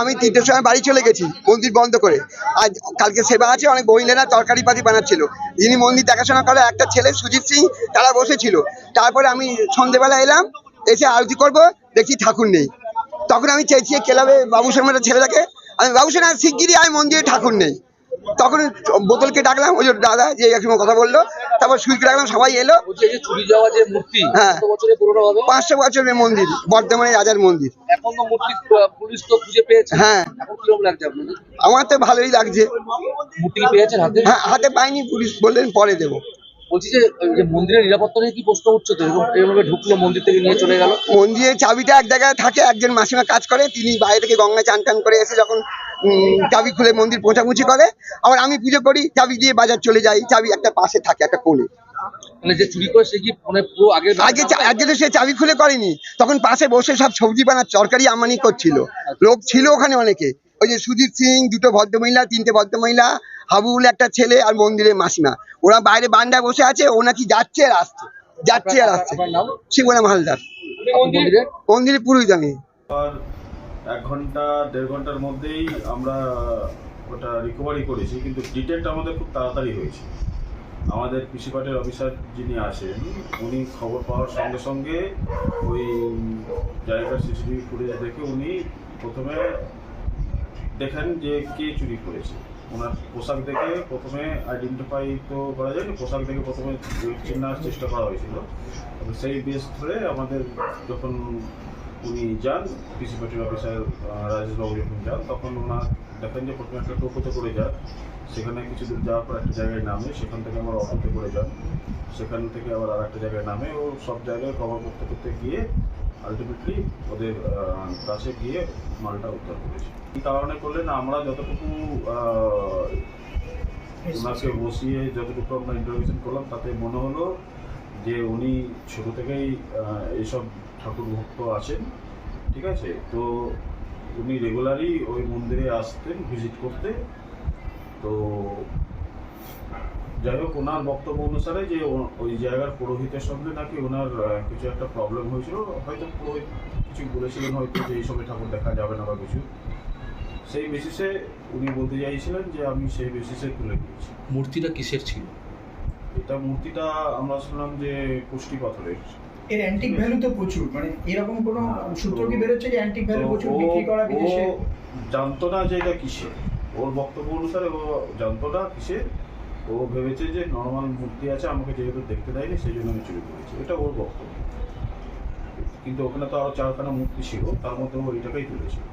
আমি তিনটের সময় বাড়ি চলে গেছি, মন্দির বন্ধ করে। আজ কালকে সেবা আছে, অনেক মহিলারা তরকারি পাতি বানাচ্ছিল। যিনি মন্দির দেখাশোনা করে, একটা ছেলে, সুজিত সিং, তারা বসেছিল। তারপরে আমি সন্ধেবেলা এলাম, এসে আরতি করব দেখি ঠাকুর নেই। তখন আমি চেয়েছিয়ে ক্লাবে বাবু শর্মার ছেলেটাকে। আমি বাবু শর্মা, শিগগিরই আয় মন্দিরে, ঠাকুর নেই। তখন বোতলকে ডাকলাম ওই দাদা, যে একসময় কথা বলল তারপর ডাকলাম সবাই এলো। বলছি এই যে চুরি যাওয়া যে মূর্তি হ্যাঁ। পাঁচশো বছরের মন্দির বর্ধমানে রাজার মন্দির। এখন তো মূর্তি পুলিশ তো খুঁজে পেয়েছে। হ্যাঁ। আমার তো ভালোই লাগছে। মূর্তি পেয়েছেন হাতে? হ্যাঁ হাতে পাইনি পুলিশ বললেন পরে দেবো। বলছি যে মন্দিরের নিরাপত্তা নিয়ে কি প্রশ্ন উঠছে তো? এভাবে ঢুকলো মন্দির থেকে নিয়ে চলে গেল। মন্দিরের চাবিটা এক জায়গায় থাকে একজন মাসিমা কাজ করে তিনি বাইরে থেকে গঙ্গা চান টান করে এসে যখন চাবি খুলে মন্দির পোঁছাপুছি করে। আবার আমি পুজো করি চাবি দিয়ে বাজার চলে যাই চাবি একটা পাশে থাকে একটা কোণে। মানে যে সে কি মানে পুরো আগে আগে চা- আগে তো সে চাবি খুলে করেনি। তখন পাশে বসে সব সবজি বানার তরকারি আমানি করছিল। লোক ছিল ওখানে অনেকে। ওই যে সুদীপ সিং দুটো ভদ্রমহিলা তিনটে ভদ্রমহিলা হাবুল একটা ছেলে আর মন্দিরের মাসিমা। ওরা বাইরে বান্ডায় বসে আছে ও নাকি যাচ্ছে আর আসছে। যাচ্ছে আর আসছে। শিবনাম হালদার। মন্দিরে? মন্দিরে পুরোহিত আমি। আর এক ঘণ্টা, দেড় ঘণ্টার মধ্যেই আমরা ওটা রিকভারি করেছি, কিন্তু ডিটেক্ট আমাদের খুব তাড়াতাড়ি হয়েছে। আমাদের কৃষিপাটের অফিসার যিনি আসেন উনি খবর পাওয়ার সঙ্গে সঙ্গে ওই জায়গার সিসিটিভি ফুটেজ দেখে উনি প্রথমে দেখেন যে কে চুরি করেছে। ওনার পোশাক দেখে প্রথমে আইডেন্টিফাই তো করা যায়নি, পোশাক দেখে প্রথমে চেনার চেষ্টা করা হয়েছিল। সেই বেস ধরে আমাদের যখন উনি যান কৃষি পার্টির অফিসার রাজেশবাবু যখন যান তখন ওনার দেখেন যে প্রথমে একটা টোটোতে করে যান। সেখানে কিছু দূর যাওয়ার পর একটা জায়গায় নামে সেখান থেকে আবার অটোতে করে যান। সেখান থেকে আবার আর একটা জায়গায় নামে ও সব জায়গায় কভার করতে করতে গিয়ে আলটিমেটলি ওদের কাছে গিয়ে মালটা উদ্ধার করেছে। এই কারণে করলেন আমরা যতটুকু ওনাকে বসিয়ে যতটুকু আমরা ইন্টারভিউশন করলাম তাতে মনে হলো যে উনি ছোট থেকেই এইসব ঠাকুর ভক্ত আছেন ঠিক আছে? তো উনি রেগুলারই ওই মন্দিরে আসতেন ভিজিট করতে। তো যাই হোক ওনার বক্তব্য অনুসারে যে ওই জায়গার পুরোহিতের সঙ্গে নাকি ওনার কিছু একটা প্রবলেম হয়েছিল। হয়তো পুরোহিত কিছু বলেছিলেন হয়তো যে এই সময় ঠাকুর দেখা যাবে না বা কিছু। সেই বেসিসে উনি বলতে চাইছিলেন যে আমি সেই বেসিসে তুলে দিয়েছি। মূর্তিটা কিসের ছিল? এটা মূর্তিটা আমরা শুনলাম যে পুষ্টি পাথরের। এর অ্যান্টিক ভ্যালু তো প্রচুর। মানে এরকম কোনো সূত্র কি বেরোচ্ছে যে অ্যান্টিক ভ্যালু প্রচুর বিক্রি করা বিদেশে? জানতো না যে এটা কিসের। ওর বক্তব্য অনুসারে ও জানতো না কিসের। ও ভেবেছে যে নর্মাল মূর্তি আছে আমাকে যেহেতু দেখতে দেয়নি সেই জন্য আমি চুরি করেছি। এটা ওর বক্তব্য। কিন্তু ওখানে তো আরও চারখানা মূর্তি ছিল তার মধ্যে ও এটাকেই তুলেছিল